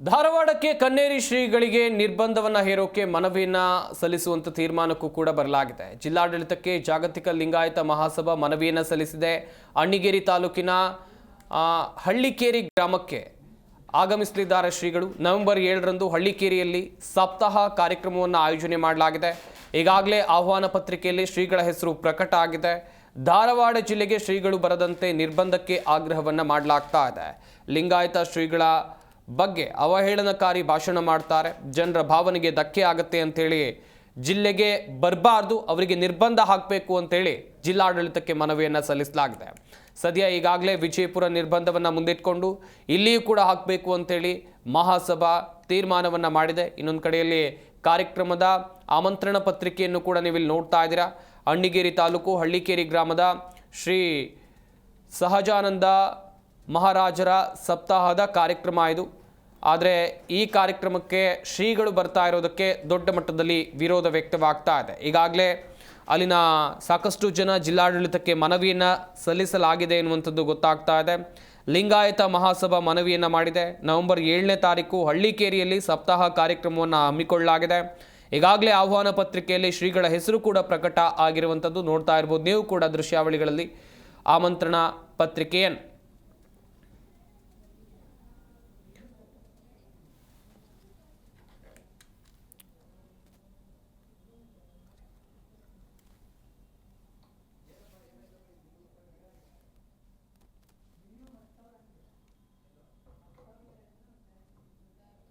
ಧಾರವಾಡಕ್ಕೆ ಕನ್ನೇರಿ ಶ್ರೀಗಳಿಗೆ ನಿರ್ಬಂಧವನ್ನು ಹೇರೋಕೆ ಮನವಿಯನ್ನು ಸಲ್ಲಿಸುವಂತ ತೀರ್ಮಾನಕ್ಕೂ ಕೂಡ ಬರಲಾಗಿದೆ. ಜಿಲ್ಲಾಡಳಿತಕ್ಕೆ ಜಾಗತಿಕ ಲಿಂಗಾಯತ ಮಹಾಸಭಾ ಮನವಿಯನ್ನು ಸಲ್ಲಿಸಿದೆ. ಅಣ್ಣಿಗೇರಿ ತಾಲೂಕಿನ ಹಳ್ಳಿಕೇರಿ ಗ್ರಾಮಕ್ಕೆ ಆಗಮಿಸಲಿದ್ದಾರೆ ಶ್ರೀಗಳು. ನವೆಂಬರ್ ಏಳರಂದು ಹಳ್ಳಿಕೇರಿಯಲ್ಲಿ ಸಪ್ತಾಹ ಕಾರ್ಯಕ್ರಮವನ್ನು ಆಯೋಜನೆ ಮಾಡಲಾಗಿದೆ. ಈಗಾಗಲೇ ಆಹ್ವಾನ ಪತ್ರಿಕೆಯಲ್ಲಿ ಶ್ರೀಗಳ ಹೆಸರು ಪ್ರಕಟ ಆಗಿದೆ. ಧಾರವಾಡ ಜಿಲ್ಲೆಗೆ ಶ್ರೀಗಳು ಬರದಂತೆ ನಿರ್ಬಂಧಕ್ಕೆ ಆಗ್ರಹವನ್ನು ಮಾಡಲಾಗ್ತಾ ಇದೆ. ಲಿಂಗಾಯತ ಶ್ರೀಗಳ ಬಗ್ಗೆ ಅವಹೇಳನಕಾರಿ ಭಾಷಣ ಮಾಡ್ತಾರೆ. ಜನರ ಭಾವನೆಗೆ ಧಕ್ಕೆ ಆಗುತ್ತೆ ಅಂತೇಳಿ ಜಿಲ್ಲೆಗೆ ಬರಬಾರ್ದು, ಅವರಿಗೆ ನಿರ್ಬಂಧ ಹಾಕಬೇಕು ಅಂತೇಳಿ ಜಿಲ್ಲಾಡಳಿತಕ್ಕೆ ಮನವಿಯನ್ನು ಸಲ್ಲಿಸಲಾಗಿದೆ. ಸದ್ಯ ಈಗಾಗಲೇ ವಿಜಯಪುರ ನಿರ್ಬಂಧವನ್ನು ಮುಂದಿಟ್ಕೊಂಡು ಇಲ್ಲಿಯೂ ಕೂಡ ಹಾಕಬೇಕು ಅಂತೇಳಿ ಮಹಾಸಭಾ ತೀರ್ಮಾನವನ್ನು ಮಾಡಿದೆ. ಇನ್ನೊಂದು ಕಡೆಯಲ್ಲಿ ಕಾರ್ಯಕ್ರಮದ ಆಮಂತ್ರಣ ಪತ್ರಿಕೆಯನ್ನು ಕೂಡ ನೀವಿಲ್ಲಿ ನೋಡ್ತಾ ಇದ್ದೀರಾ. ಅಣ್ಣಿಗೇರಿ ತಾಲೂಕು ಹಳ್ಳಿಕೇರಿ ಗ್ರಾಮದ ಶ್ರೀ ಸಹಜಾನಂದ ಮಹಾರಾಜರ ಸಪ್ತಾಹದ ಕಾರ್ಯಕ್ರಮ ಇದು. ಆದರೆ ಈ ಕಾರ್ಯಕ್ರಮಕ್ಕೆ ಶ್ರೀಗಳು ಬರ್ತಾ ಇರೋದಕ್ಕೆ ದೊಡ್ಡ ಮಟ್ಟದಲ್ಲಿ ವಿರೋಧ ವ್ಯಕ್ತವಾಗ್ತಾ ಇದೆ. ಈಗಾಗಲೇ ಅಲ್ಲಿನ ಸಾಕಷ್ಟು ಜನ ಜಿಲ್ಲಾಡಳಿತಕ್ಕೆ ಮನವಿಯನ್ನು ಸಲ್ಲಿಸಲಾಗಿದೆ ಎನ್ನುವಂಥದ್ದು ಗೊತ್ತಾಗ್ತಾ ಇದೆ. ಲಿಂಗಾಯತ ಮಹಾಸಭಾ ಮನವಿಯನ್ನು ಮಾಡಿದೆ. ನವೆಂಬರ್ ಏಳನೇ ತಾರೀಕು ಹಳ್ಳಿಕೇರಿಯಲ್ಲಿ ಸಪ್ತಾಹ ಕಾರ್ಯಕ್ರಮವನ್ನು ಹಮ್ಮಿಕೊಳ್ಳಲಾಗಿದೆ. ಈಗಾಗಲೇ ಆಹ್ವಾನ ಪತ್ರಿಕೆಯಲ್ಲಿ ಶ್ರೀಗಳ ಹೆಸರು ಕೂಡ ಪ್ರಕಟ ಆಗಿರುವಂಥದ್ದು ನೋಡ್ತಾ ಇರ್ಬೋದು. ನೀವು ಕೂಡ ದೃಶ್ಯಾವಳಿಗಳಲ್ಲಿ ಆಮಂತ್ರಣ ಪತ್ರಿಕೆಯನ್ನು